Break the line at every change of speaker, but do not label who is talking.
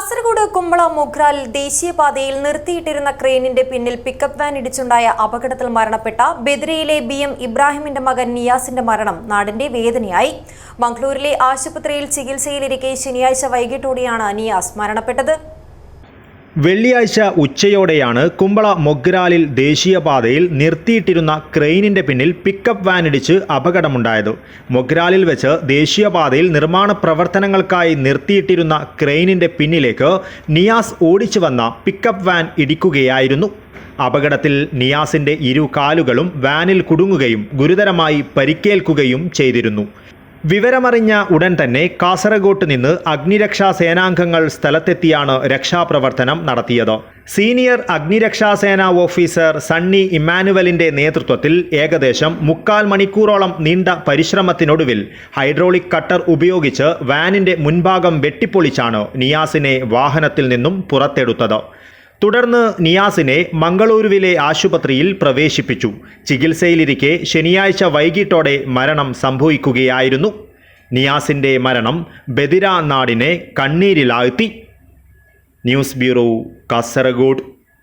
കാസർഗോഡ് കുമ്പള മുഖ്രാലിൽ ദേശീയപാതയിൽ നിർത്തിയിട്ടിരുന്ന ക്രെയിനിന്റെ പിന്നിൽ പിക്കപ്പ് വാൻ ഇടിച്ചുണ്ടായ അപകടത്തിൽ മരണപ്പെട്ട ബെദ്രയിലെ ബി എം ഇബ്രാഹിമിന്റെ മകൻ നിയാസിന്റെ മരണം നാടിന്റെ വേദനയായി. മംഗളൂരിലെ ആശുപത്രിയിൽ ചികിത്സയിലിരിക്കെ ശനിയാഴ്ച വൈകിട്ടോടെയാണ് നിയാസ് മരണപ്പെട്ടത്.
വെള്ളിയാഴ്ച ഉച്ചയോടെയാണ് കുമ്പള മൊഗ്രാലിൽ ദേശീയപാതയിൽ നിർത്തിയിട്ടിരുന്ന ക്രെയിനിന്റെ പിന്നിൽ പിക്കപ്പ് വാൻ ഇടിച്ച് അപകടമുണ്ടായത്. മൊഗ്രാലിൽ വെച്ച് ദേശീയപാതയിൽ നിർമ്മാണ പ്രവർത്തനങ്ങൾക്കായി നിർത്തിയിട്ടിരുന്ന ക്രെയിനിന്റെ പിന്നിലേക്ക് നിയാസ് ഓടിച്ചു വന്ന പിക്കപ്പ് വാൻ ഇടിക്കുകയായിരുന്നു. അപകടത്തിൽ നിയാസിന്റെ ഇരു കാലുകളും വാനിൽ കുടുങ്ങുകയും ഗുരുതരമായി പരിക്കേൽക്കുകയും ചെയ്തിരുന്നു. വിവരമറിഞ്ഞ ഉടൻ തന്നെ കാസർഗോട്ട് നിന്ന് അഗ്നിരക്ഷാ സേനാംഗങ്ങൾ സ്ഥലത്തെത്തിയാണ് രക്ഷാപ്രവർത്തനം നടത്തിയത്. സീനിയർ അഗ്നിരക്ഷാ സേനാ ഓഫീസർ സണ്ണി ഇമ്മാനുവലിന്റെ നേതൃത്വത്തിൽ ഏകദേശം മുക്കാൽ മണിക്കൂറോളം നീണ്ട പരിശ്രമത്തിനൊടുവിൽ ഹൈഡ്രോളിക് കട്ടർ ഉപയോഗിച്ച് വാനിന്റെ മുൻഭാഗം വെട്ടിപ്പൊളിച്ചാണ് നിയാസിനെ വാഹനത്തിൽ നിന്നും പുറത്തെടുത്തത്. തുടർന്ന് നിയാസിനെ മംഗളൂരുവിലെ ആശുപത്രിയിൽ പ്രവേശിപ്പിച്ചു. ചികിത്സയിലിരിക്കെ ശനിയാഴ്ച വൈകിട്ടോടെ മരണം സംഭവിക്കുകയായിരുന്നു. നിയാസിന്റെ മരണം ബദിര നാടിനെ കണ്ണീരിലാഴ്ത്തി. News bureau Kasaragod.